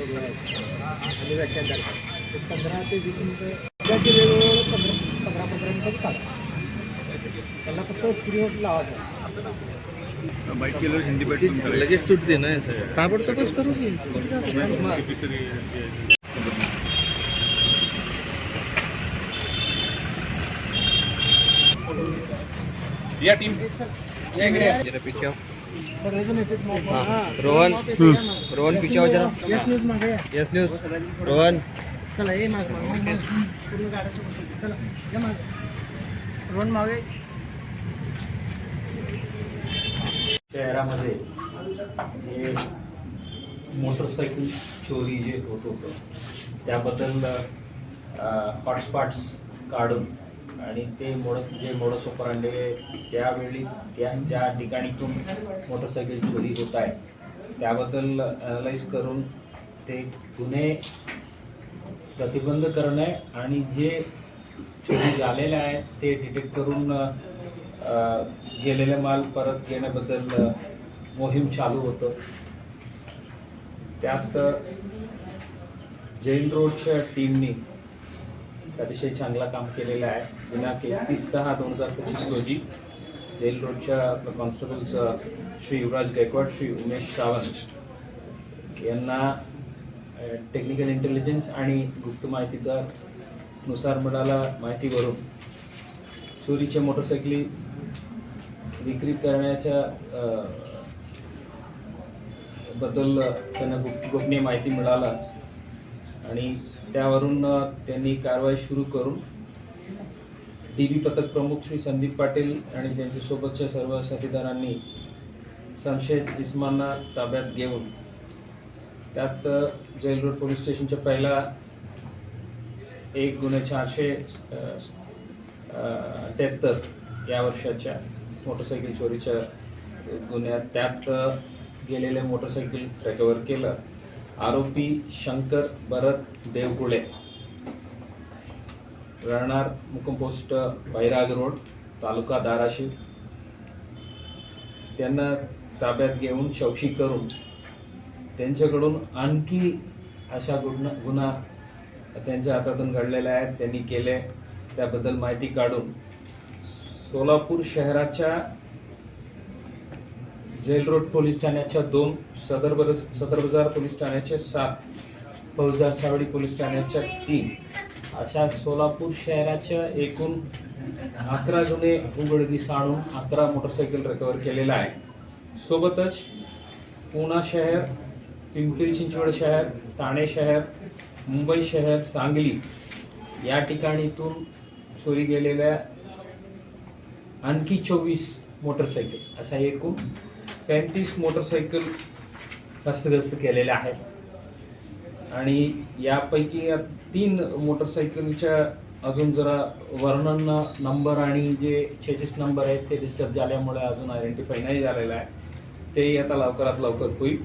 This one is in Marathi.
त्याच्या दरम्यान ते पंधरा ते वीस मिनिटं त्याचे वेगवेगळे पंधरा पंधरा पंधरा मिनिटं काढा त्याला फक्त स्क्रीनवर लावायचं बाईक केल्यावर हिंदी बाईट लगेच तुटते ना ताबडतोबच करू की या टीम. सगळेजण येतात मग. हा. रोहन. रोहन पिशव्या जरा. यस न्यूज रोहन चला ये माग माग माग, माग. पूर्ण गाड्याचं बसून. चला या मागे रोहन मागे शहरामध्ये जे मोटरसायकल चोरी जे होत होतं त्याबद्दल हॉटस्पॉट्स काढून आणि ते मोड जे मोडस ऑपरांडे त्यावेळी त्या ज्या ठिकाणीतून मोटरसायकल चोरी होत आहे. त्याबद्दल अनालाइज करून ते गुन्हे प्रतिबंध करणे आणि जे चोरी झालेले आहे ते डिटेक्ट करून गेलेले माल परत घेण्याबद्दल मोहीम चालू होतं. त्यात जैन रोडच्या टीमनी अतिशय चांगला काम केलेलं आहे. दिनांक एकतीस दहा दोन हजार पच्चीस रोजी जेल रोडच्या कॉन्स्टेबल्स श्री युवराज गायकवाड श्री उमेश सावंत यांना टेक्निकल इंटेलिजन्स आणि गुप्त माहितीचा नुसार मिळाला माहितीवरून. चोरीच्या मोटरसायकली विक्री करण्याच्या बद्दल त्यांना गुप गोपनीय माहिती मिळाला. आणि त्यावरून त्यांनी कारवाई सुरू करून डी बी पथक प्रमुख श्री संदीप पाटील आणि त्यांच्यासोबतच्या सर्व साथीदारांनी संशयित इस्मांना ताब्यात घेऊन त्यात जैल रोड पोलीस स्टेशनच्या पहिला एक गुन्हे चारशे अठ्याहत्तर या वर्षाच्या मोटरसायकल चोरीच्या गुन्ह्यात त्यात गेलेलं गेलेले मोटरसायकल रिकवर केलं. आरोपी शंकर भरत देवकुळे. राहणार मुक्काम पोस्ट बैराग रोड तालुका धाराशिव. त्यांना ताब्यात घेऊन चौकशी करून त्यांच्याकडून आणखी अशा गुन्हा गुन्हा त्यांच्या हातातून घडलेल्या आहेत त्यांनी केले. त्याबद्दल माहिती काढून सोलापूर शहराच्या जेल रोड पोलीस ठाण्याच्या दोन सदर बर सदर बाजार पोलीस ठाण्याच्या सात फौजदार सावडी पोलीस ठाण्याच्या तीन. अशा सोलापूर शहराच्या एकूण अकरा जुने उघडकीस आणून अकरा मोटरसायकल रिकवर केलेला आहे. सोबतच पुणा शहर पिंपरी चिंचवड शहर ठाणे शहर मुंबई शहर सांगली या ठिकाणीतून चोरी गेलेल्या आणखी चोवीस मोटरसायकल असा एकूण पैंतीस मोटरसायकल हस्तगस्त केलेल्या आहेत. आणि यापैकी या तीन मोटरसायकलच्या अजून जरा वर्णन नंबर आणि जे चेसिस नंबर आहेत ते डिस्टर्ब झाल्यामुळे अजून आयडेंटिफाय नाही झालेलं आहे. ते आता लवकरात लवकर होईल.